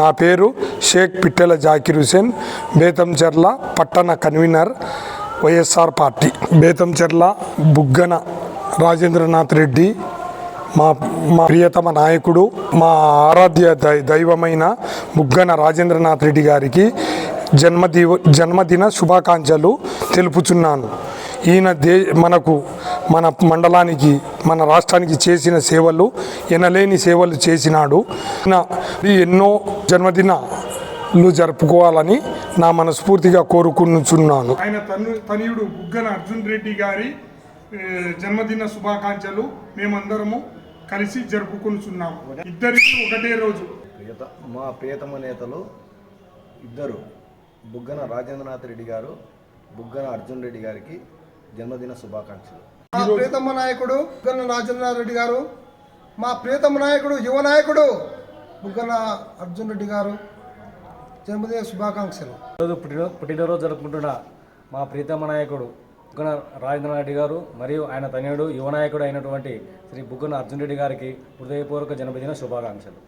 నా పేరు షేక్ పిట్టెల జాకిర్ హుసేన్. బేతంచెర్ల పట్టణ convener YSR party. Bethamcherla Buggana Rajendranath Reddy మా మా ప్రియతమ నాయకుడు మా ఆరాధ్య దై దైవమైన బుగ్గన రాజేంద్రనాథ్ రెడ్డి గారికి జన్మది జన్మదిన శుభాకాంక్షలు తెలుపుచున్నాను. ఈయన దే మనకు మన మండలానికి మన రాష్ట్రానికి చేసిన సేవలు ఎనలేని సేవలు చేసినాడు. ఈ ఎన్నో జన్మదినాలు జరుపుకోవాలని నా మనస్ఫూర్తిగా కోరుకుంటున్నాను. ఆయన తను తనయుడు బుగ్గన అర్జున్ రెడ్డి గారి జన్మదిన శుభాకాంక్షలు మేమందరము కలిసి జరుపుకుంటున్నాము ఇద్దరికి ఒకటే రోజు. మా ప్రియతమ నేతలు ఇద్దరు బుగ్గన రాజేంద్రనాథ్ రెడ్డి గారు బుగ్గన అర్జున్ రెడ్డి గారికి జన్మదిన శుభాకాంక్షలు. మా ప్రియతమ నాయకుడు బుగ్గన రాజేంద్ర రెడ్డి గారు మా ప్రియతమ నాయకుడు యువ నాయకుడు బుగ్గన అర్జున్ రెడ్డి గారు. జన్మదిన శుభాకాంక్షలు. ఈరోజు పుట్టిన పుట్టినరోజు జరుపుకుంటున్న మా ప్రీతమ నాయకుడు బుగ్గన రాజేంద్ర రెడ్డి గారు మరియు ఆయన తనయుడు యువ నాయకుడు అయినటువంటి శ్రీ బుగ్గన అర్జున్ రెడ్డి గారికి హృదయపూర్వక జన్మదిన శుభాకాంక్షలు.